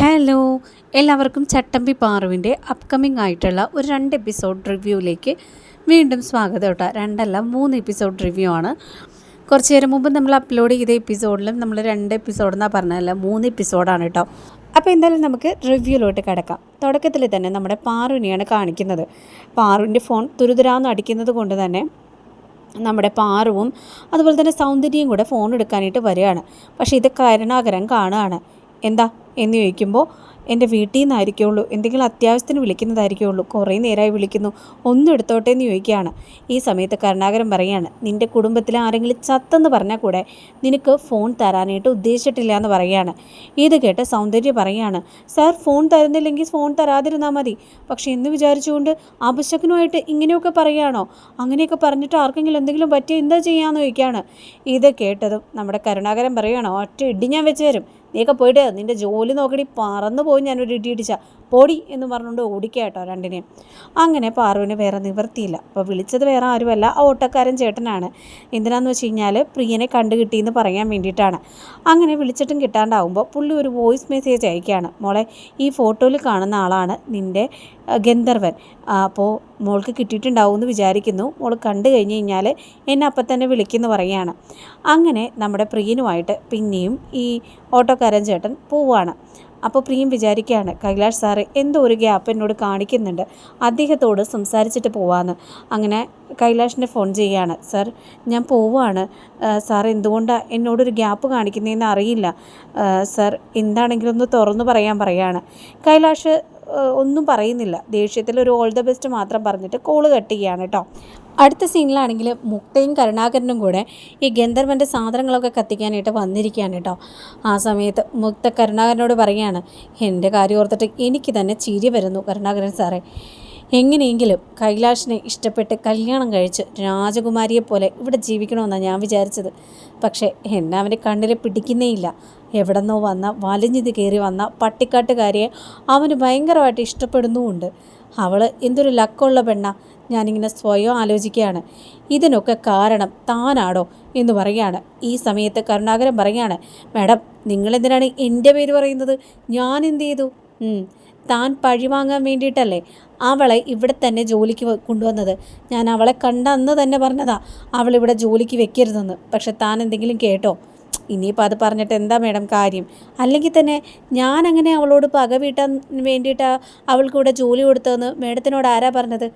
Hello എല്ലാവർക്കും ചട്ടമ്പി പാറുവിന്റെ upcoming ആയിട്ടുള്ള ഒരു രണ്ട് എപ്പിസോഡ് റിവ്യൂവിലേക്ക് വീണ്ടും സ്വാഗതം കേട്ടോ. രണ്ടല്ല മൂന്ന് എപ്പിസോഡ് റിവ്യൂ ആണ്. കുറച്ച് നേരം മുമ്പ് നമ്മൾ അപ്ലോഡ് ചെയ്ത എപ്പിസോഡിലും നമ്മൾ രണ്ട് എപ്പിസോഡ് എന്നാണ് പറഞ്ഞതല്ല മൂന്ന് എപ്പിസോഡാണ് കേട്ടോ. അപ്പോൾ എന്തായാലും നമുക്ക് റിവ്യൂയിലോട്ട് കിടക്കാം. തുടക്കത്തിൽ തന്നെ നമ്മുടെ പാറുവിനെയാണ് കാണിക്കുന്നത്. പാറുവിന്റെ ഫോൺ തുരുതുരാന്ന് അടിക്കുന്നത് കൊണ്ട് തന്നെ നമ്മുടെ പാറുവും അതുപോലെ തന്നെ സൗന്ദര്യം കൂടെ ഫോൺ എടുക്കാനായിട്ട് വരികയാണ്. പക്ഷേ ഇത് കരുണാകരം കാണുകയാണ്. എന്താ എന്ന് ചോദിക്കുമ്പോൾ എന്റെ വീട്ടിൽ നിന്നായിരിക്കുള്ളൂ എന്തെങ്കിലും അത്യാവശ്യത്തിന് വിളിക്കുന്നതായിരിക്കുള്ളൂ കുറേ നേരമായി വിളിക്കുന്നു ഒന്നും എടുത്തോട്ടെ എന്ന് ചോദിക്കുകയാണ്. ഈ സമയത്ത് കരുണാകരൻ പറയുകയാണ് നിന്റെ കുടുംബത്തിൽ ആരെങ്കിലും ചത്തെന്ന് പറഞ്ഞാൽ കൂടെ നിനക്ക് ഫോൺ തരാനായിട്ട് ഉദ്ദേശിച്ചിട്ടില്ല എന്ന് പറയുകയാണ്. ഇത് കേട്ട് സൗന്ദര്യ പറയുകയാണ് സാർ ഫോൺ തരുന്നില്ലെങ്കിൽ ഫോൺ തരാതിരുന്നാൽ മതി. പക്ഷേ എന്ന് വിചാരിച്ചുകൊണ്ട് അപശകനുമായിട്ട് ഇങ്ങനെയൊക്കെ പറയുകയാണോ? അങ്ങനെയൊക്കെ പറഞ്ഞിട്ട് ആർക്കെങ്കിലും എന്തെങ്കിലും പറ്റിയ എന്താ ചെയ്യാമെന്ന് ചോദിക്കുകയാണ്. ഇത് കേട്ടതും നമ്മുടെ കരുണാകരൻ പറയുകയാണോ ഒറ്റ ഇടി ഞാൻ വെച്ച് തരും. നീയൊക്കെ പോയിട്ട് നിന്റെ ജോലി നോക്കടി. പറന്നു പോയി ഞാനൊരു ഇടി പൊടി എന്ന് പറഞ്ഞുകൊണ്ട് ഓടിക്കുക കേട്ടോ രണ്ടിനെയും. അങ്ങനെ പാറുവിന് വേറെ നിവർത്തിയില്ല. അപ്പോൾ വിളിച്ചത് വേറെ ആരുമല്ല ആ ഓട്ടക്കാരൻ ചേട്ടനാണ്. എന്തിനാന്ന് വെച്ച് കഴിഞ്ഞാൽ പ്രിയനെ കണ്ടു കിട്ടിയെന്ന് പറയാൻ വേണ്ടിയിട്ടാണ്. അങ്ങനെ വിളിച്ചിട്ടും കിട്ടാണ്ടാവുമ്പോൾ പുള്ളി ഒരു വോയിസ് മെസ്സേജ് അയക്കുകയാണ്. മോളെ ഈ ഫോട്ടോയിൽ കാണുന്ന ആളാണ് നിന്റെ ഗന്ധർവൻ. അപ്പോൾ മോൾക്ക് കിട്ടിയിട്ടുണ്ടാവും എന്ന് വിചാരിക്കുന്നു. മോൾ കണ്ടു കഴിഞ്ഞ് കഴിഞ്ഞാൽ എന്നെ അപ്പം തന്നെ വിളിക്കുമെന്ന് പറയുകയാണ്. അങ്ങനെ നമ്മുടെ പ്രിയനുമായിട്ട് പിന്നെയും ഈ ഓട്ടോക്കാരൻ ചേട്ടൻ പോവുകയാണ്. അപ്പോൾ പ്രിയം വിചാരിക്കുകയാണ് കൈലാഷ് സാറ് എന്തോ ഒരു ഗ്യാപ്പ് എന്നോട് കാണിക്കുന്നുണ്ട് അദ്ദേഹത്തോട് സംസാരിച്ചിട്ട് പോവാന്ന്. അങ്ങനെ കൈലാഷിന്റെ ഫോൺ ചെയ്യുകയാണ് സാർ ഞാൻ പോവുകയാണ് സാർ എന്തുകൊണ്ടാണ് എന്നോടൊരു ഗ്യാപ്പ് കാണിക്കുന്നതെന്ന് അറിയില്ല. സർ എന്താണെങ്കിലും ഒന്ന് തുറന്നു പറയാൻ പറയാണ്. കൈലാഷ് ഒന്നും പറയുന്നില്ല. ദേഷ്യത്തിൽ ഒരു ഓൾ ദ ബെസ്റ്റ് മാത്രം പറഞ്ഞിട്ട് കോൾ കട്ട് ചെയ്യുകയാണ് കേട്ടോ അടുത്ത സീനിലാണെങ്കിൽ മുക്തയും കരുണാകരനും കൂടെ ഈ ഗന്ധർവന്റെ സാധനങ്ങളൊക്കെ കത്തിക്കാനായിട്ട് വന്നിരിക്കുകയാണ് കേട്ടോ. ആ സമയത്ത് മുക്ത കരുണാകരനോട് പറയുകയാണ് എന്റെ കാര്യം ഓർത്തിട്ട് എനിക്ക് തന്നെ ചിരി വരുന്നു കരുണാകരൻ സാറേ. എങ്ങനെയെങ്കിലും കൈലാഷിനെ ഇഷ്ടപ്പെട്ട് കല്യാണം കഴിച്ച് രാജകുമാരിയെ പോലെ ഇവിടെ ജീവിക്കണമെന്നാണ് ഞാൻ വിചാരിച്ചത്. പക്ഷേ എന്നെ അവന്റെ കണ്ണിൽ പിടിക്കുന്നേയില്ല. എവിടെന്നോ വന്ന വലിഞ്ഞിത് കയറി വന്ന പട്ടിക്കാട്ടുകാരിയെ അവന് ഭയങ്കരമായിട്ട് ഇഷ്ടപ്പെടുന്നുമുണ്ട്. അവൾ എന്തൊരു ലക്കുള്ള പെണ്ണ. ഞാനിങ്ങനെ സ്വയം ആലോചിക്കുകയാണ്. ഇതിനൊക്കെ കാരണം താനാണോ എന്ന് പറയുകയാണ്. ഈ സമയത്ത് കരുണാകരൻ പറയുകയാണ് മാഡം നിങ്ങളെന്തിനാണ് എന്റെ പേര് പറയുന്നത്? ഞാൻ എന്ത് ചെയ്തു? താൻ താൻ പഴിവാങ്ങാൻ വേണ്ടിയിട്ടല്ലേ അവളെ ഇവിടെ തന്നെ ജോലിക്ക് കൊണ്ടുവന്നത്? ഞാൻ അവളെ കണ്ട അന്ന് തന്നെ പറഞ്ഞതാ അവളിവിടെ ജോലിക്ക് വെക്കരുതെന്ന്. പക്ഷെ താൻ എന്തെങ്കിലും കേട്ടോ? ഇനിയിപ്പോൾ അത് പറഞ്ഞിട്ട് എന്താ മേഡം കാര്യം? അല്ലെങ്കിൽ തന്നെ ഞാൻ അങ്ങനെ അവളോട് പക വീട്ടാൻ വേണ്ടിയിട്ടാണ് അവൾക്കൂടെ ജോലി കൊടുത്തതെന്ന് മേഡത്തിനോട് ആരാ പറഞ്ഞത്?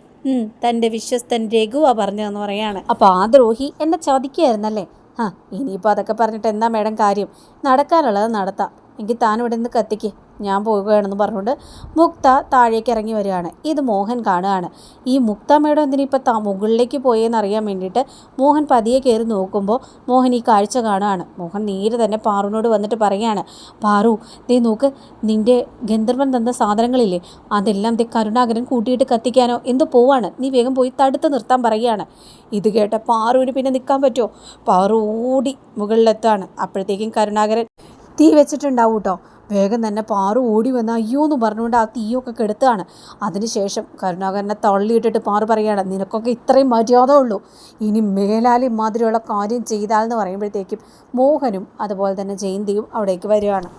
തന്റെ വിശ്വസ്തൻ രഘുവാ പറഞ്ഞതെന്ന് പറയാണ്. അപ്പോൾ ആ ദ്രോഹി എന്നെ ചതിക്കുകയായിരുന്നല്ലേ ആ ഇനിയിപ്പോൾ അതൊക്കെ പറഞ്ഞിട്ട് എന്താ മേഡം കാര്യം? നടക്കാനുള്ളത് നടത്താം. എങ്കിൽ താൻ ഇവിടെ നിന്ന് കത്തിക്ക്. ഞാൻ പോകുകയാണെന്ന് പറഞ്ഞുകൊണ്ട് മുക്ത താഴേക്ക് ഇറങ്ങി വരികയാണ്. ഇത് മോഹൻ കാണുകയാണ്. ഈ മുക്ത മേഡം എന്തിനിപ്പോൾ താ മുകളിലേക്ക് പോയെന്ന് അറിയാൻ വേണ്ടിയിട്ട് മോഹൻ പതിയെ കയറി നോക്കുമ്പോൾ മോഹൻ ഈ കാഴ്ച കാണുകയാണ്. മോഹൻ നേരെ തന്നെ പാറുവിനോട് വന്നിട്ട് പറയുകയാണ് പാറു ദേ നോക്ക് നിന്റെ ഗന്ധർവൻ തന്ന സാധനങ്ങളില്ലേ? അതെല്ലാം ദേ കരുണാകരൻ കൂട്ടിയിട്ട് കത്തിക്കാനോ എന്തോ പോവാണ്. നീ വേഗം പോയി തടുത്ത് നിർത്താൻ പറയുകയാണ്. ഇത് കേട്ട പാറുവിന് പിന്നെ നിൽക്കാൻ പറ്റുമോ? പാറു ഓടി മുകളിലെത്താണ് അപ്പോഴത്തേക്കും കരുണാകരൻ തീ വെച്ചിട്ടുണ്ടാവും കേട്ടോ വേഗം തന്നെ പാറു ഓടി വന്ന് അയ്യോ എന്ന് പറഞ്ഞുകൊണ്ട് ആ തീയൊക്കെ കെടുത്താണ്. അതിനുശേഷം കരുണാകരനെ തള്ളിയിട്ടിട്ട് പാറു പറയുകയാണ് നിനക്കൊക്കെ ഇത്രയും മര്യാദ ഉള്ളൂ. ഇനി മേലാലി മാതിരിയുള്ള കാര്യം ചെയ്താലെന്ന് പറയുമ്പോഴത്തേക്കും മോഹനും അതുപോലെ തന്നെ ജയന്തിയും അവിടേക്ക് വരികയാണ്.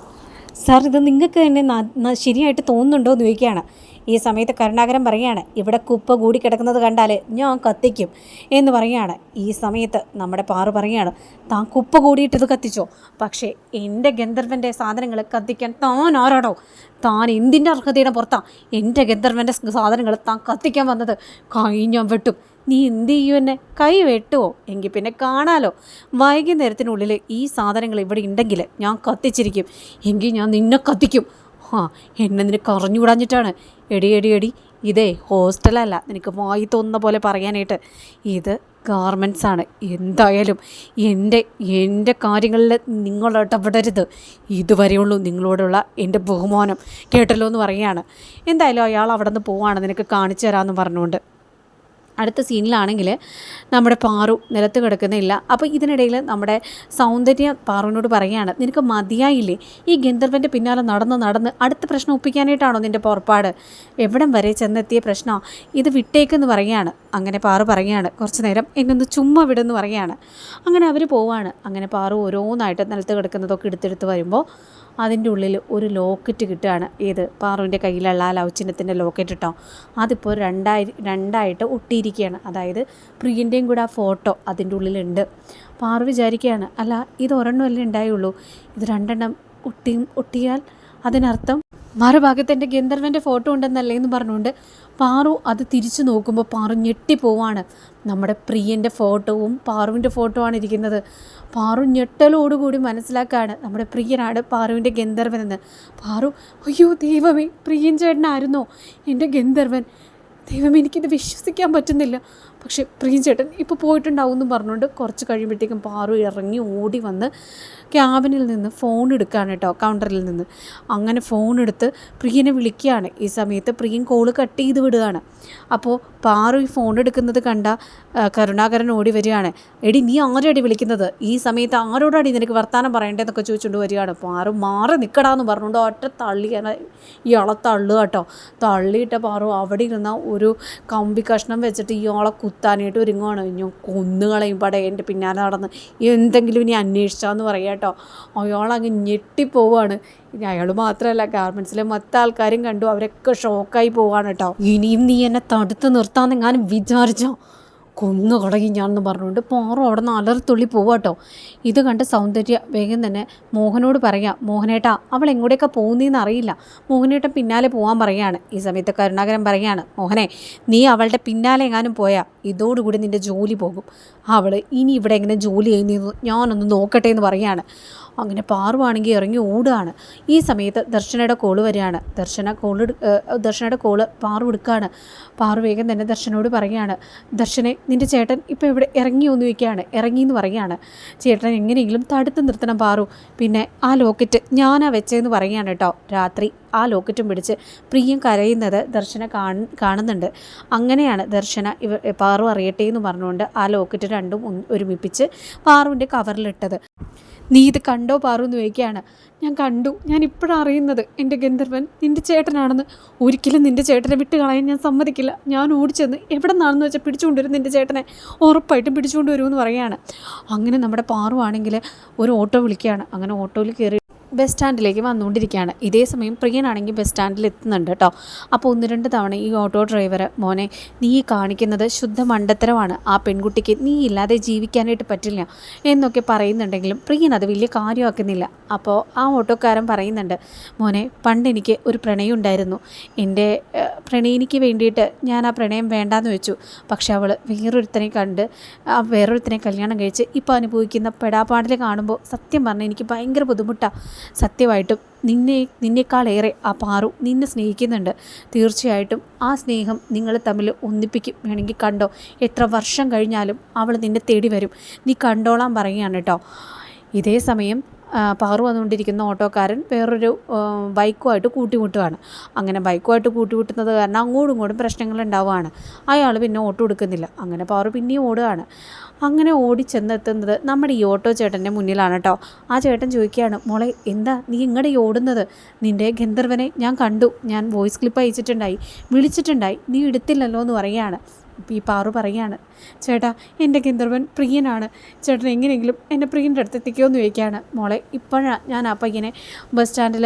സാർ ഇത് നിങ്ങൾക്ക് തന്നെ ശരിയായിട്ട് തോന്നുന്നുണ്ടോ? എന്ന് ചോദിക്കുകയാണ്. ഈ സമയത്ത് കരുണാകരൻ പറയുകയാണ് ഇവിടെ കുപ്പ കൂടി കിടക്കുന്നത് കണ്ടാൽ ഞാൻ കത്തിക്കും എന്ന് പറയുകയാണ്. ഈ സമയത്ത് നമ്മുടെ പാറു പറയുകയാണ് താൻ കുപ്പ കൂടിയിട്ടത് കത്തിച്ചോ? പക്ഷേ എന്റെ ഗന്ധർവന്റെ സാധനങ്ങൾ കത്തിക്കാൻ താൻ ആരാടോ? താൻ എന്തിന്റെ അർഹതയുടെ പുറത്താണ് എന്റെ ഗന്ധർവന്റെ സാധനങ്ങൾ താൻ കത്തിക്കാൻ വന്നത്? കൈ ഞാൻ വെട്ടും. നീ എന്ത് ചെയ്യും എന്നെ? കൈ വെട്ടുമോ എങ്കിൽ പിന്നെ കാണാലോ. വൈകുന്നേരത്തിനുള്ളിൽ ഈ സാധനങ്ങൾ ഇവിടെ ഉണ്ടെങ്കിൽ ഞാൻ കത്തിച്ചിരിക്കും. എങ്കിൽ ഞാൻ നിന്നെ കത്തിക്കും. ആ എന്നെ നിനക്ക് അറിഞ്ഞുകൂടാഞ്ഞിട്ടാണ് എടി എടി എടി ഇതേ ഹോസ്റ്റലല്ല നിനക്ക് വായി തോന്നുന്ന പോലെ പറയാനായിട്ട്. ഇത് ഗാർമെന്റ്സ് ആണ്. എന്തായാലും എന്റെ എന്റെ കാര്യങ്ങളിൽ നിങ്ങൾ ഇടപെടരുത്. ഇതുവരെയുള്ളൂ നിങ്ങളോടുള്ള എന്റെ ബഹുമാനം. കേട്ടല്ലോ എന്ന് പറയുകയാണ്. എന്തായാലും അയാൾ അവിടെ നിന്ന് പോവാണ്. നിനക്ക് കാണിച്ചു തരാമെന്ന് പറഞ്ഞുകൊണ്ട്. അടുത്ത സീനിലാണെങ്കിൽ നമ്മുടെ പാറു നിലത്ത് കിടക്കുന്നില്ല. അപ്പോൾ ഇതിനിടയിൽ നമ്മുടെ സൗന്ദര്യ പാറുവിനോട് പറയുകയാണ് നിനക്ക് മതിയായില്ലേ? ഈ ഗന്ധർവന്റെ പിന്നാലെ നടന്ന് നടന്ന് അടുത്ത പ്രശ്നം ഒപ്പിക്കാനായിട്ടാണോ നിന്റെ പുറപ്പാട്? എവിടം വരെ ചെന്നെത്തിയ പ്രശ്നം ഇത് വിട്ടേക്കെന്ന് പറയുകയാണ്. അങ്ങനെ പാറു പറയുകയാണ് കുറച്ച് നേരം എന്നൊന്ന് ചുമ്മാ വിടെന്ന് പറയുകയാണ്. അങ്ങനെ അവർ പോവാണ്. അങ്ങനെ പാറു ഓരോന്നായിട്ട് നിലത്ത് കിടക്കുന്നതൊക്കെ എടുത്തെടുത്ത് വരുമ്പോൾ അതിന്റെ ഉള്ളിൽ ഒരു ലോക്കറ്റ് കിട്ടുകയാണ്. ഏത്? പാറുവിന്റെ കയ്യിലുള്ള ആ ലവ് ലോക്കറ്റ് ഇട്ടോ അതിപ്പോൾ രണ്ടായി രണ്ടായിട്ട് ഒട്ടിയിരിക്കുകയാണ്. അതായത് പ്രിയന്റെയും കൂടെ ആ ഫോട്ടോ അതിന്റെ ഉള്ളിലുണ്ട്. പാറു വിചാരിക്കുകയാണ് അല്ല ഇത് ഒരെണ്ണമല്ലേ ഉണ്ടായുള്ളൂ? ഇത് രണ്ടെണ്ണം ഒട്ടി ഒട്ടിയാൽ അതിനർത്ഥം മറുഭാഗത്ത് എന്റെ ഗന്ധർവന്റെ ഫോട്ടോ ഉണ്ടെന്നല്ലേ എന്ന് പറഞ്ഞുകൊണ്ട് പാറു അത് തിരിച്ചു നോക്കുമ്പോൾ പാറു ഞെട്ടിപ്പോവാണ്. നമ്മുടെ പ്രിയന്റെ ഫോട്ടോവും പാറുവിന്റെ ഫോട്ടോ ആണ് ഇരിക്കുന്നത്. പാറു ഞെട്ടലോടുകൂടി മനസ്സിലാക്കാണ് നമ്മുടെ പ്രിയനാണ് പാറുവിന്റെ ഗന്ധർവനെന്ന്. പാറു അയ്യോ ദൈവമേ പ്രിയൻ ചേട്ടനായിരുന്നോ? എന്റെ ഗന്ധർവൻ ദൈവം എനിക്കിത് വിശ്വസിക്കാൻ പറ്റുന്നില്ല. പക്ഷേ പ്രിയൻ ചേട്ടൻ ഇപ്പോൾ പോയിട്ടുണ്ടാവും എന്ന് പറഞ്ഞുകൊണ്ട് കുറച്ച് കഴിയുമ്പോഴത്തേക്കും പാറു ഇറങ്ങി ഓടി വന്ന് ക്യാബിനിൽ നിന്ന് ഫോൺ എടുക്കുകയാണ് കേട്ടോ കൗണ്ടറിൽ നിന്ന്. അങ്ങനെ ഫോൺ എടുത്ത് പ്രിയനെ വിളിക്കുകയാണ്. ഈ സമയത്ത് പ്രിയൻ കോൾ കട്ട് ചെയ്ത് വിടുകയാണ്. അപ്പോൾ പാറു ഈ ഫോൺ എടുക്കുന്നത് കണ്ട കരുണാകരൻ ഓടി വരികയാണ്. എടി നീ ആരോടി വിളിക്കുന്നത്? ഈ സമയത്ത് ആരോടാടി നിനക്ക് വർത്തമാനം പറയേണ്ടതെന്നൊക്കെ ചോദിച്ചുകൊണ്ട് വരികയാണ്. പാറു മാറി നിൽക്കടാന്ന് പറഞ്ഞുകൊണ്ട് ഒറ്റ തള്ളി ഇയാളെ തള്ളുക കേട്ടോ. തള്ളിയിട്ട പാറു അവിടെ ഇരുന്ന ഒരു കമ്പി കഷ്ണം വെച്ചിട്ട് ഇയാളെ കുത്താനായിട്ട് ഒരുങ്ങുവാണ്. ഞാൻ കൊന്നുകളയും പട എന്റെ പിന്നാലെ നടന്ന്. എന്തെങ്കിലും ഇനി അന്വേഷിച്ചാന്ന് പറയാം കേട്ടോ അയാളങ്ങ് ഞെട്ടിപ്പോവാണ് ഇനി അയാൾ മാത്രമല്ല ഗാർമെൻസിലെ മൊത്തം ആൾക്കാരും കണ്ടു. അവരൊക്കെ ഷോക്കായി പോവാണ് കേട്ടോ ഇനിയും നീ എന്നെ തടുത്ത് നിർത്താമെന്നെങ്ങാനും വിചാരിച്ചോ? കൊന്നു കളകി ഞാനെന്ന് പറഞ്ഞുകൊണ്ട് പാറു അവിടെ നിന്ന് അലർത്തുള്ളി പോവാട്ടോ. ഇത് കണ്ട് സൗന്ദര്യ വേഗം തന്നെ മോഹനോട് പറയാം മോഹനേട്ടാ അവൾ എങ്ങോട്ടേക്കാ പോകുന്നതെന്ന് അറിയില്ല. മോഹനേട്ടൻ പിന്നാലെ പോകാൻ പറയാണ്. ഈ സമയത്ത് കരുണാകരൻ പറയാണ് മോഹനെ നീ അവളുടെ പിന്നാലെ എങ്ങാനും പോയാൽ ഇതോടുകൂടി നിന്റെ ജോലി പോകും. അവൾ ഇനി ഇവിടെ എങ്ങനെ ജോലി ചെയ്യുന്നതെന്ന് ഞാനൊന്ന് നോക്കട്ടെ എന്ന് പറയാണ്. അങ്ങനെ പാറുവാണെങ്കിൽ ഇറങ്ങി ഓടുകയാണ്. ഈ സമയത്ത് ദർശനയുടെ കോൾ വരികയാണ്. ദർശന കോൾ ദർശനയുടെ കോൾ പാറു എടുക്കുകയാണ്. പാറു വേഗം തന്നെ ദർശനോട് പറയുകയാണ് ദർശനെ നിന്റെ ചേട്ടൻ ഇപ്പോൾ ഇവിടെ ഇറങ്ങി ഒന്ന് വയ്ക്കുകയാണ് ഇറങ്ങി എന്ന് പറയുകയാണ്. ചേട്ടൻ എങ്ങനെയെങ്കിലും തടുത്ത് നിർത്തണം പാറു. പിന്നെ ആ ലോക്കറ്റ് ഞാനാ വെച്ചതെന്ന് പറയുകയാണ് കേട്ടോ. രാത്രി ആ ലോക്കറ്റും പിടിച്ച് പ്രിയം കരയുന്നത് ദർശന കാണുന്നുണ്ട്. അങ്ങനെയാണ് ദർശന ഇവ പാറു അറിയട്ടെ എന്ന് പറഞ്ഞുകൊണ്ട് ആ ലോക്കറ്റ് രണ്ടും ഒരുമിപ്പിച്ച് പാറുവിന്റെ കവറിലിട്ടത്. നീ ഇത് കണ്ടോ പാറു എന്ന് ചോദിക്കുകയാണ്. ഞാൻ കണ്ടു. ഞാൻ ഇപ്പോഴാണ് അറിയുന്നത് എന്റെ ഗന്ധർവൻ നിന്റെ ചേട്ടനാണെന്ന്. ഒരിക്കലും നിന്റെ ചേട്ടനെ വിട്ട് കളയാൻ ഞാൻ സമ്മതിക്കില്ല. ഞാൻ ഓടിച്ചെന്ന് എവിടെ നിന്നാണെന്ന് വെച്ചാൽ പിടിച്ചുകൊണ്ടുവരും നിന്റെ ചേട്ടനെ. ഉറപ്പായിട്ടും പിടിച്ചുകൊണ്ടുവരുമെന്ന് പറയുകയാണ്. അങ്ങനെ നമ്മുടെ പാറുവാണെങ്കിൽ ഒരു ഓട്ടോ വിളിക്കുകയാണ്. അങ്ങനെ ഓട്ടോയിൽ കയറി ബസ് സ്റ്റാൻഡിലേക്ക് വന്നുകൊണ്ടിരിക്കുകയാണ്. ഇതേ സമയം പ്രിയനാണെങ്കിൽ ബസ് സ്റ്റാൻഡിൽ എത്തുന്നുണ്ട് കേട്ടോ. അപ്പോൾ ഒന്ന് രണ്ട് തവണ ഈ ഓട്ടോ ഡ്രൈവർ മോനെ നീ കാണിക്കുന്നത് ശുദ്ധ മണ്ടത്തരമാണ്. ആ പെൺകുട്ടിക്ക് നീ ഇല്ലാതെ ജീവിക്കാനായിട്ട് പറ്റില്ല എന്നൊക്കെ പറയുന്നുണ്ടെങ്കിലും പ്രിയൻ അത് വലിയ കാര്യമാക്കുന്നില്ല. അപ്പോൾ ആ ഓട്ടോക്കാരൻ പറയുന്നുണ്ട് മോനെ പണ്ട് എനിക്ക് ഒരു പ്രണയം ഉണ്ടായിരുന്നു. എന്റെ പ്രണയിനിക്ക് വേണ്ടിയിട്ട് ഞാൻ ആ പ്രണയം വേണ്ടാന്ന് വെച്ചു. പക്ഷെ അവൾ വേറൊരുത്തനെ കണ്ട് ആ വേറൊരുത്തനെ കല്യാണം കഴിച്ച് ഇപ്പോൾ അനുഭവിക്കുന്ന പെടാപ്പാടിൽ കാണുമ്പോൾ സത്യം പറഞ്ഞാൽ എനിക്ക് ഭയങ്കര ബുദ്ധിമുട്ടാണ് സത്യമായിട്ടും നിന്നെ നിന്നേക്കാളേറെ ആ പാറു നിന്നെ സ്നേഹിക്കുന്നുണ്ട്. തീർച്ചയായിട്ടും ആ സ്നേഹം നിങ്ങൾ തമ്മിൽ ഒന്നിപ്പിക്കും. വേണമെങ്കിൽ കണ്ടോ എത്ര വർഷം കഴിഞ്ഞാലും അവൾ നിന്നെ തേടി വരും. നീ കണ്ടോളാൻ പറയുകയാണ് കേട്ടോ. ഇതേ സമയം പാറു വന്നുകൊണ്ടിരിക്കുന്ന ഓട്ടോക്കാരൻ വേറൊരു ബൈക്കുമായിട്ട് കൂട്ടിമുട്ടുകയാണ് അങ്ങനെ ബൈക്കുമായിട്ട് കൂട്ടിമുട്ടുന്നത് കാരണം അങ്ങോട്ടും ഇങ്ങോട്ടും പ്രശ്നങ്ങൾ ഉണ്ടാവുകയാണ് അയാൾ പിന്നെ ഓട്ടോ എടുക്കുന്നില്ല. അങ്ങനെ പാറു പിന്നെയും ഓടുകയാണ് അങ്ങനെ ഓടി ചെന്നെത്തുന്നത് നമ്മുടെ ഈ ഓട്ടോ ചേട്ടന്റെ മുന്നിലാണ് കേട്ടോ. ആ ചേട്ടൻ ചോദിക്കുകയാണ് മോളെ എന്താ നീ ഇങ്ങടെ ഓടുന്നത്? നിന്റെ ഗന്ധർവനെ ഞാൻ കണ്ടു. ഞാൻ വോയിസ് ക്ലിപ്പ് അയച്ചിട്ടുണ്ടായി. വിളിച്ചിട്ടുണ്ടായി. നീ എടുത്തില്ലല്ലോ എന്ന് പറയുകയാണ്. ഈ പാറു പറയുകയാണ് ചേട്ടാ എന്റെ ഗന്ധർവൻ പ്രിയനാണ്. ചേട്ടൻ എങ്ങനെയെങ്കിലും എന്റെ പ്രിയന്റെ അടുത്ത് എത്തിക്കുമോ എന്ന് ചോദിക്കുകയാണ്. മോളെ ഇപ്പോഴാണ് ഞാൻ ആ പയ്യനെ ബസ് സ്റ്റാൻഡിൽ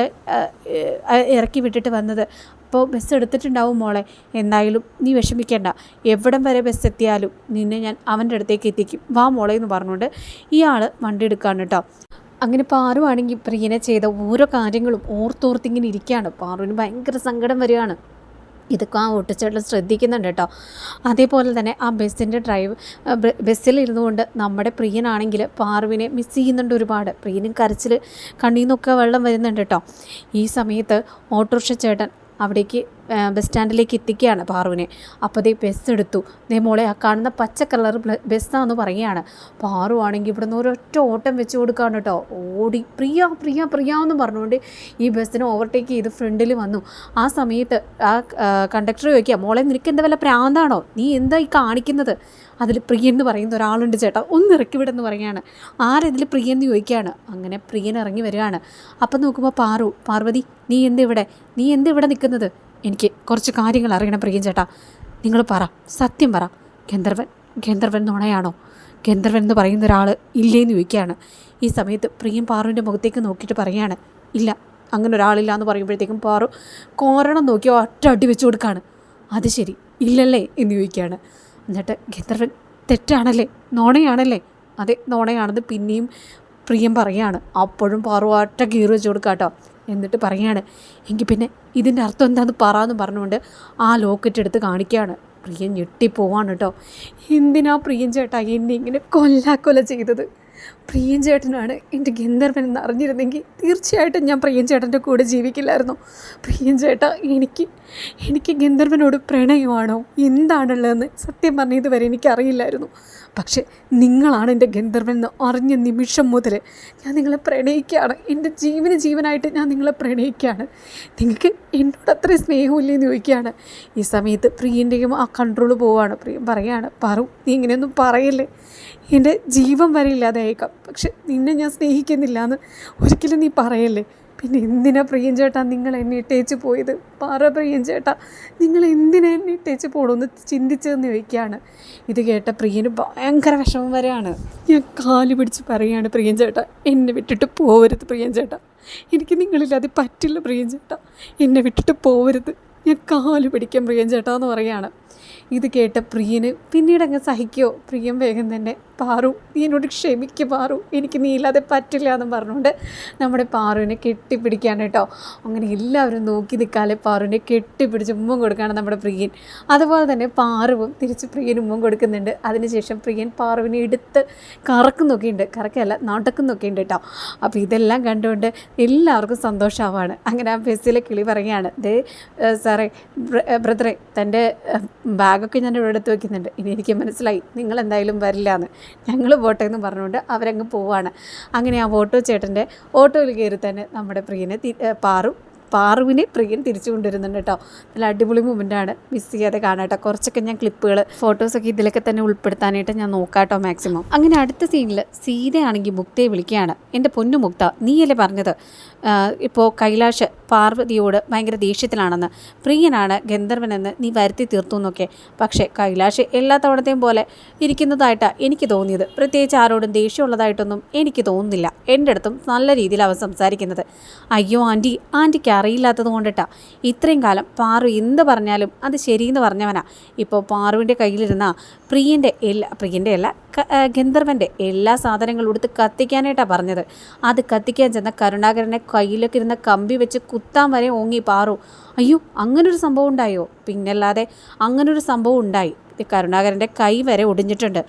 ഇറക്കി വിട്ടിട്ട് വന്നത്. അപ്പോൾ ബസ് എടുത്തിട്ടുണ്ടാവും മോളെ. എന്തായാലും നീ വിഷമിക്കേണ്ട. എവിടം വരെ ബസ് എത്തിയാലും നിന്നെ ഞാൻ അവന്റെ അടുത്തേക്ക് എത്തിക്കും. വാ മോളെ എന്ന് പറഞ്ഞുകൊണ്ട് ഇയാൾ വണ്ടി എടുക്കാണ് കേട്ടോ. അങ്ങനെ പാറുവാണെങ്കിൽ പ്രിയനെ ചെയ്ത ഓരോ കാര്യങ്ങളും ഓർത്തോർത്തിങ്ങനെ ഇരിക്കുകയാണ്. പാറുവിന് ഭയങ്കര സങ്കടം വരികയാണ്. ഇതൊക്കെ ആ ഓട്ടിച്ചേട്ടൻ ശ്രദ്ധിക്കുന്നുണ്ട് കേട്ടോ. അതേപോലെ തന്നെ ആ ബസ്സിന്റെ ഡ്രൈവ് ബസ്സിൽ ഇരുന്നുകൊണ്ട് നമ്മുടെ പ്രിയനാണെങ്കിൽ പാർവിനെ മിസ് ചെയ്യുന്നുണ്ട് ഒരുപാട്. പ്രിയനും കരച്ചിൽ കണ്ണിൽ നിന്നൊക്കെ വെള്ളം വരുന്നുണ്ട് കേട്ടോ. ഈ സമയത്ത് ഓട്ടോറിക്ഷ ചേട്ടൻ അവിടേക്ക് ബസ് സ്റ്റാൻഡിലേക്ക് എത്തിക്കുകയാണ് പാറുവിനെ. അപ്പോൾ ദേ ബസ് എടുത്തു. ദേ മോളെ ആ കാണുന്ന പച്ച കളർ ബസ്സാന്ന് പറയുകയാണ്. പാറു ആണെങ്കിൽ ഇവിടുന്ന് ഒരൊറ്റ ഓട്ടം വെച്ച് കൊടുക്കുകയാണ് കേട്ടോ. ഓടി പ്രിയ പ്രിയ പ്രിയ എന്ന് പറഞ്ഞുകൊണ്ട് ഈ ബസ്സിനെ ഓവർടേക്ക് ചെയ്ത് ഫ്രണ്ടിൽ വന്നു. ആ സമയത്ത് ആ കണ്ടക്ടർ ചോദിക്കുക മോളെ നിനക്ക് എന്താ വല്ല പ്രാന്താണോ? നീ എന്താ ഈ കാണിക്കുന്നത്? അതിൽ പ്രിയൻ എന്ന് പറയുന്ന ഒരാളുണ്ട് ചേട്ടാ. ഒന്ന് ഇറക്കി വിടെന്ന് പറയുകയാണ് ആരതിൽ പ്രിയൻ എന്ന് ചോദിക്കുകയാണ്. അങ്ങനെ പ്രിയൻ ഇറങ്ങി വരികയാണ്. അപ്പം നോക്കുമ്പോൾ പാറു പാർവതി നീ എന്തിവിടെ? നീ എന്തിവിടെ നിൽക്കുന്നത്? എനിക്ക് കുറച്ച് കാര്യങ്ങൾ അറിയണം പ്രിയൻ ചേട്ടാ. നിങ്ങൾ പറ സത്യം പറ. ഗന്ധർവൻ ഗന്ധർവൻ നുണയാണോ? ഗന്ധർവൻ എന്ന് പറയുന്ന ഒരാൾ ഇല്ലേന്ന് ചോദിക്കുകയാണ്. ഈ സമയത്ത് പ്രിയം പാറുവിന്റെ മുഖത്തേക്ക് നോക്കിയിട്ട് പറയാണ് ഇല്ല അങ്ങനെ ഒരാളില്ല എന്ന് പറയുമ്പോഴത്തേക്കും പാറു കോരണം നോക്കി ഒറ്റ അടി വെച്ച് കൊടുക്കുകയാണ്. അത് ശരി ഇല്ലല്ലേ? എന്ന് ചോദിക്കുകയാണ്. എന്നിട്ട് ഗന്ധർവൻ തെറ്റാണല്ലേ? നോണയാണല്ലേ? അതെ നോണയാണെന്ന് പിന്നെയും പ്രിയം പറയാണ്. അപ്പോഴും പാറുവാട്ട കീറ് വെച്ച് കൊടുക്കുക കേട്ടോ എന്നിട്ട് പറയാണ് എങ്കിൽ പിന്നെ ഇതിന്റെ അർത്ഥം എന്താണെന്ന് പറയാന്ന് പറഞ്ഞുകൊണ്ട് ആ ലോക്കറ്റ് എടുത്ത് കാണിക്കുകയാണ് പ്രിയൻ ഞെട്ടിപ്പോവാണ് കേട്ടോ എന്തിനാ പ്രിയൻ ചേട്ടാ എന്നെ ഇങ്ങനെ കൊല്ലാക്കൊല ചെയ്തത്? പ്രിയൻ ചേട്ടനാണ് എന്റെ ഗന്ധർവൻ എന്ന് അറിഞ്ഞിരുന്നെങ്കിൽ തീർച്ചയായിട്ടും ഞാൻ പ്രിയൻ ചേട്ടന്റെ കൂടെ ജീവിക്കില്ലായിരുന്നു. പ്രിയൻ ചേട്ടാ എനിക്ക് എനിക്ക് ഗന്ധർവനോട് പ്രണയമാണോ? എന്താണുള്ളതെന്ന് സത്യം പറഞ്ഞ ഇതുവരെ എനിക്കറിയില്ലായിരുന്നു. പക്ഷെ നിങ്ങളാണ് എന്റെ ഗന്ധർവൻ എന്ന് അറിഞ്ഞ നിമിഷം മുതൽ ഞാൻ നിങ്ങളെ പ്രണയിക്കുകയാണ്. എന്റെ ജീവന ജീവനായിട്ട് ഞാൻ നിങ്ങളെ പ്രണയിക്കുകയാണ്. നിങ്ങൾക്ക് എന്നോട് അത്രയും സ്നേഹമില്ലേ എന്ന് ചോദിക്കുകയാണ്. ഈ സമയത്ത് പ്രിയന്റെയും ആ കൺട്രോൾ പോവാണ്. പ്രിയം പറയാണ് പറു നീ ഇങ്ങനെയൊന്നും പറയല്ലേ? എന്റെ ജീവൻ വരെ ഇല്ലാതെ അയക്കാം പക്ഷെ നിന്നെ ഞാൻ സ്നേഹിക്കുന്നില്ല എന്ന് ഒരിക്കലും നീ പറയല്ലേ? പിന്നെ എന്തിനാ പ്രിയൻ ചേട്ടാ നിങ്ങൾ എന്നെ ഇട്ടേച്ച് പോയത്? പാറ പ്രിയൻ ചേട്ടാ നിങ്ങൾ എന്തിനാ എന്നെ ഇട്ടേച്ച് പോകണമെന്ന് ചിന്തിച്ചതെന്ന് ചോദിക്കുകയാണ് ഇത് കേട്ട പ്രിയന് ഭയങ്കര വിഷമം വരെയാണ്. ഞാൻ കാൽ പിടിച്ച് പറയുകയാണ് പ്രിയൻ ചേട്ടാ എന്നെ വിട്ടിട്ട് പോവരുത് പ്രിയൻ ചേട്ടാ. എനിക്ക് നിങ്ങളില്ലാതെ പറ്റില്ല പ്രിയൻ ചേട്ടാ. എന്നെ വിട്ടിട്ട് പോവരുത്. ഞാൻ കാൽ പിടിക്കാം പ്രിയൻ ചേട്ടാ എന്ന് പറയാണ്. ഇത് കേട്ട പ്രിയന് പിന്നീട് അങ്ങ് സഹിക്കോ? പ്രിയം വേഗം തന്നെ പാറു. നീ എന്നോട് ക്ഷമിക്ക് പാറു. എനിക്ക് നീ ഇല്ലാതെ പറ്റില്ല എന്ന് പറഞ്ഞുകൊണ്ട് നമ്മുടെ പാറുവിനെ കെട്ടിപ്പിടിക്കുകയാണ് കേട്ടോ. അങ്ങനെ എല്ലാവരും നോക്കി നിൽക്കാതെ പാറുവിനെ കെട്ടിപ്പിടിച്ച് ഉമ്മം കൊടുക്കുകയാണ് നമ്മുടെ പ്രിയൻ. അതുപോലെ തന്നെ പാറുവും തിരിച്ച് പ്രിയൻ ഉമ്മം കൊടുക്കുന്നുണ്ട്. അതിനുശേഷം പ്രിയൻ പാറുവിനെ എടുത്ത് കറക്കുന്നൊക്കെയുണ്ട് കറക്കല്ല നടക്കുന്നൊക്കെയുണ്ട് കേട്ടോ. അപ്പോൾ ഇതെല്ലാം കണ്ടുകൊണ്ട് എല്ലാവർക്കും സന്തോഷമാവാണ്. അങ്ങനെ ആ ബസ്സിലെ കിളി പറയുകയാണ് ദേ സാറേ ബ്രദറെ തന്റെ ബാഗൊക്കെ ഞാൻ ഇവിടെ എടുത്ത് വെക്കുന്നുണ്ട്. ഇനി എനിക്ക് മനസ്സിലായി നിങ്ങൾ എന്തായാലും വരില്ല എന്ന് ഞങ്ങൾ പോട്ടെ എന്ന് പറഞ്ഞുകൊണ്ട് അവരങ്ങ് പോവാണ്. അങ്ങനെ ആ ഓട്ടോ ചേട്ടന്റെ ഓട്ടോയിൽ കയറി തന്നെ നമ്മുടെ പ്രിയനെ പാറും. പാറുവിനെ പ്രിയൻ തിരിച്ചു കൊണ്ടുവരുന്നുണ്ട് കേട്ടോ. നല്ല അടിപൊളി മൂമെന്റാണ് മിസ് ചെയ്യാതെ കാണാട്ടോ കുറച്ചൊക്കെ ഞാൻ ക്ലിപ്പുകൾ ഫോട്ടോസൊക്കെ ഇതിലൊക്കെ തന്നെ ഉൾപ്പെടുത്താനായിട്ട് ഞാൻ നോക്കാട്ടോ മാക്സിമം അങ്ങനെ അടുത്ത സീനിൽ സീതയാണെങ്കിൽ മുക്തയെ വിളിക്കുകയാണ്. എന്റെ പൊന്നു മുക്ത നീയല്ലേ പറഞ്ഞത്? ഇപ്പോൾ കൈലാഷ് പാർവതിയോട് ഭയങ്കര ദേഷ്യത്തിലാണെന്ന്. പ്രിയനാണ് ഗന്ധർവനെന്ന് നീ വരുത്തി തീർത്തു എന്നൊക്കെ. പക്ഷേ കൈലാഷ് എല്ലാ തവണത്തെയും പോലെ ഇരിക്കുന്നതായിട്ടാണ് എനിക്ക് തോന്നിയത്. പ്രത്യേകിച്ച് ആരോടും ദേഷ്യമുള്ളതായിട്ടൊന്നും എനിക്ക് തോന്നുന്നില്ല. എന്റെ അടുത്തും നല്ല രീതിയിൽ അവൻ സംസാരിക്കുന്നത്. അയ്യോ ആന്റി ആന്റിക്ക് അറിയില്ലാത്തത് കൊണ്ടിട്ടാ. ഇത്രയും കാലം പാറു എന്ത് പറഞ്ഞാലും അത് ശരിയെന്ന് പറഞ്ഞവനാ. ഇപ്പോൾ പാറുവിന്റെ കയ്യിലിരുന്ന പ്രിയന്റെ എല്ലാ പ്രിയന്റെ അല്ല ഗന്ധർവന്റെ എല്ലാ സാധനങ്ങളും എടുത്ത് കത്തിക്കാനായിട്ടാണ് പറഞ്ഞത്. അത് കത്തിക്കാൻ ചെന്ന കരുണാകരനെ കയ്യിലൊക്കെ ഇരുന്ന കമ്പി വെച്ച് കുത്താൻ വരെ ഓങ്ങി പാറു. അയ്യോ അങ്ങനൊരു സംഭവം ഉണ്ടായോ? പിന്നല്ലാതെ അങ്ങനൊരു സംഭവം ഉണ്ടായി. കരുണാകരന്റെ കൈ വരെ ഒടിഞ്ഞിട്ടുണ്ട്.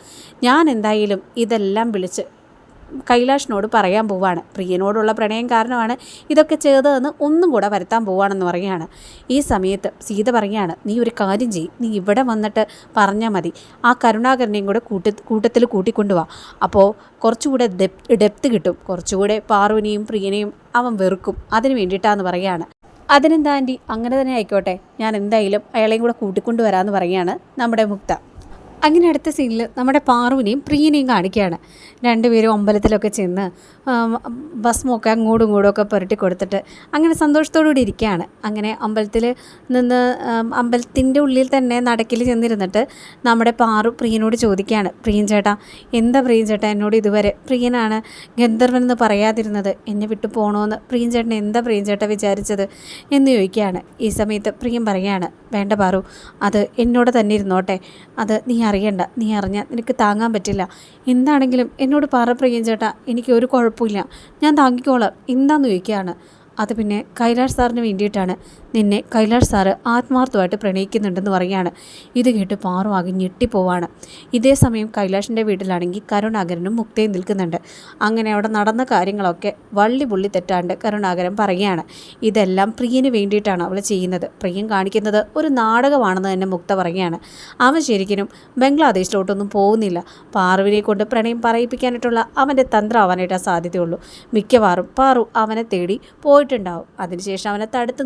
ഞാൻ എന്തായാലും ഇതെല്ലാം വിളിച്ച് കൈലാഷിനോട് പറയാൻ പോവാണ്. പ്രിയനോടുള്ള പ്രണയം കാരണമാണ് ഇതൊക്കെ ചെയ്തതെന്ന് ഒന്നും കൂടെ വരുത്താൻ പോവാണെന്ന് പറയുകയാണ്. ഈ സമയത്ത് സീത പറയുകയാണ് നീ ഒരു കാര്യം ചെയ്യും. നീ ഇവിടെ വന്നിട്ട് പറഞ്ഞാൽ മതി. ആ കരുണാകരനെയും കൂടെ കൂട്ടി കൂട്ടത്തിൽ കൂട്ടിക്കൊണ്ടുവാ അപ്പോൾ കുറച്ചുകൂടെ ഡെപ് ഡെപ്ത് കിട്ടും. കുറച്ചുകൂടെ പാർവിനെയും പ്രിയനെയും അവൻ വെറുക്കും. അതിന് വേണ്ടിയിട്ടാന്ന് പറയുകയാണ്. അതിനെന്താ ആന്റി? അങ്ങനെ തന്നെ ആയിക്കോട്ടെ. ഞാൻ എന്തായാലും അയാളെയും കൂടെ കൂട്ടിക്കൊണ്ടുവരാമെന്ന് പറയുകയാണ് നമ്മുടെ മുക്ത. അങ്ങനെ അടുത്ത സീനിൽ നമ്മുടെ പാറുവിനെയും പ്രിയനെയും കാണിക്കുകയാണ്. രണ്ടുപേരും അമ്പലത്തിലൊക്കെ ചെന്ന് ഭസ്മൊക്കെ അങ്ങോട്ടും ഇങ്ങോട്ടും ഒക്കെ പുരട്ടി കൊടുത്തിട്ട് അങ്ങനെ സന്തോഷത്തോടു കൂടി ഇരിക്കുകയാണ്. അങ്ങനെ അമ്പലത്തിൽ നിന്ന് അമ്പലത്തിന്റെ ഉള്ളിൽ തന്നെ നടക്കിൽ ചെന്നിരുന്നിട്ട് നമ്മുടെ പാറു പ്രിയനോട് ചോദിക്കുകയാണ്. പ്രിയൻ ചേട്ടാ എന്താ പ്രിയൻ ചേട്ടാ എന്നോട് ഇതുവരെ? പ്രിയനാണ് ഗന്ധർവൻ എന്ന് പറയാതിരുന്നത്. എന്നെ വിട്ടു പോകണമെന്ന് പ്രിയൻ ചേട്ടനെ എന്താ പ്രിയൻ ചേട്ടാ വിചാരിച്ചത്? എന്ന് ചോദിക്കുകയാണ്. ഈ സമയത്ത് പ്രിയൻ പറയുകയാണ് വേണ്ട പാറു അത് എന്നോട് തന്നെ ഇരുന്നോട്ടെ. അത് നീ അറിയണ്ട. നീ അറിഞ്ഞാൽ നിനക്ക് താങ്ങാൻ പറ്റില്ല. എന്താണെങ്കിലും എന്നോട് പറ പ്രിയൻ ചേട്ടാ. എനിക്ക് ഒരു കുഴപ്പമില്ല. ഞാൻ താങ്ങിക്കോളാം. എന്താന്ന് ചോദിക്കുകയാണ്. അത് പിന്നെ കൈലാഷ് സാറിന് വേണ്ടിയിട്ടാണ്. നിന്നെ കൈലാഷ് സാറ് ആത്മാർത്ഥമായിട്ട് പ്രണയിക്കുന്നുണ്ടെന്ന് പറയുകയാണ്. ഇത് കേട്ട് പാറു ആകെ ഞെട്ടിപ്പോവാണ്. ഇതേ സമയം കൈലാഷിന്റെ വീട്ടിലാണെങ്കിൽ കരുണാകരനും മുക്തയും നിൽക്കുന്നുണ്ട്. അങ്ങനെ അവിടെ നടന്ന കാര്യങ്ങളൊക്കെ വള്ളി പുള്ളി തെറ്റാണ്ട് കരുണാകരൻ പറയുകയാണ്. ഇതെല്ലാം പ്രിയന് വേണ്ടിയിട്ടാണ് അവൾ ചെയ്യുന്നത്. പ്രിയം കാണിക്കുന്നത് ഒരു നാടകമാണെന്ന് തന്നെ മുക്ത പറയുകയാണ്. അവൻ ശരിക്കും ബംഗ്ലാദേശിലോട്ടൊന്നും പോകുന്നില്ല. പാറുവിനെ കൊണ്ട് പ്രണയം പറയിപ്പിക്കാനായിട്ടുള്ള അവന്റെ തന്ത്രമാവാനായിട്ടാണ് സാധ്യതയുള്ളൂ. മിക്കവാറും പാറു അവനെ തേടി പോയിട്ടുണ്ടാവും. അതിനുശേഷം അവനെ തടുത്ത്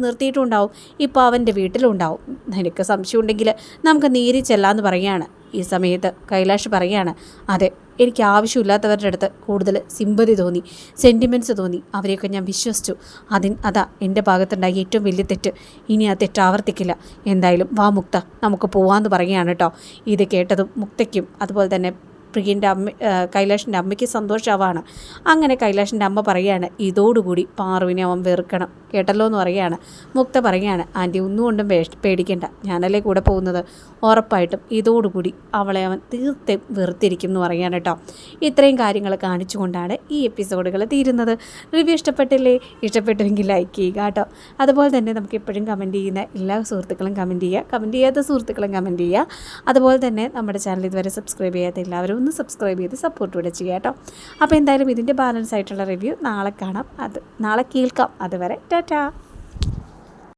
നിർത്തിയിട്ടുണ്ടാവും ഇപ്പോൾ അവന്റെ വീട്ടിലുണ്ടാവും. നിനക്ക് സംശയം ഉണ്ടെങ്കിൽ നമുക്ക് നേരി ചെല്ലാന്ന് പറയുകയാണ് ഈ സമയത്ത് കൈലാഷ് പറയുകയാണ് അതെ എനിക്ക് ആവശ്യമില്ലാത്തവരുടെ അടുത്ത് കൂടുതൽ സിമ്പതി തോന്നി സെന്റിമെന്റ്സ് തോന്നി. അവരെയൊക്കെ ഞാൻ വിശ്വസിച്ചു. അതിൻ അതാ എന്റെ ഭാഗത്തുണ്ടായ ഏറ്റവും വലിയ തെറ്റ്. ഇനി ആ തെറ്റ് ആവർത്തിക്കില്ല. എന്തായാലും വാ മുക്ത നമുക്ക് പോവാമെന്ന് പറയുകയാണ് കേട്ടോ ഇത് കേട്ടതും മുക്തയ്ക്കും അതുപോലെ തന്നെ പ്രിയന്റെ അമ്മ കൈലാഷിന്റെ അമ്മയ്ക്ക് സന്തോഷമാവാണ് അങ്ങനെ കൈലാഷിന്റെ അമ്മ പറയുകയാണ് ഇതോടുകൂടി പാറുവിനെ അവൻ വെറുക്കണം. കേട്ടല്ലോ എന്ന് പറയുകയാണ് മുക്ത പറയുകയാണ് ആന്റി ഒന്നുകൊണ്ടും പേടിക്കേണ്ട. ഞാനല്ലേ കൂടെ പോകുന്നത്. ഉറപ്പായിട്ടും ഇതോടുകൂടി അവളെ അവൻ തീർത്തും വെറുത്തിരിക്കും എന്ന് പറയുകയാണ് കേട്ടോ. ഇത്രയും കാര്യങ്ങൾ കാണിച്ചുകൊണ്ടാണ് ഈ എപ്പിസോഡുകൾ തീരുന്നത്. റിവ്യൂ ഇഷ്ടപ്പെട്ടില്ലേ? ഇഷ്ടപ്പെട്ടുവെങ്കിൽ ലൈക്ക് ചെയ്യുക കേട്ടോ. അതുപോലെ തന്നെ നമുക്ക് എപ്പോഴും കമന്റ് ചെയ്യുന്ന എല്ലാ സുഹൃത്തുക്കളും കമന്റ് ചെയ്യുക. കമന്റ് ചെയ്യാത്ത സുഹൃത്തുക്കളും കമന്റ് ചെയ്യുക. അതുപോലെ തന്നെ നമ്മുടെ ചാനൽ ഇതുവരെ സബ്സ്ക്രൈബ് ചെയ്യാത്ത എല്ലാവരും ഒന്ന് സബ്സ്ക്രൈബ് ചെയ്ത് സപ്പോർട്ട് കൂടെ ചെയ്യുക കേട്ടോ. അപ്പോൾ എന്തായാലും ഇതിന്റെ ബാലൻസ് ആയിട്ടുള്ള റിവ്യൂ നാളെ കാണാം. അത് നാളെ കേൾക്കാം. അതുവരെ ടാറ്റാ.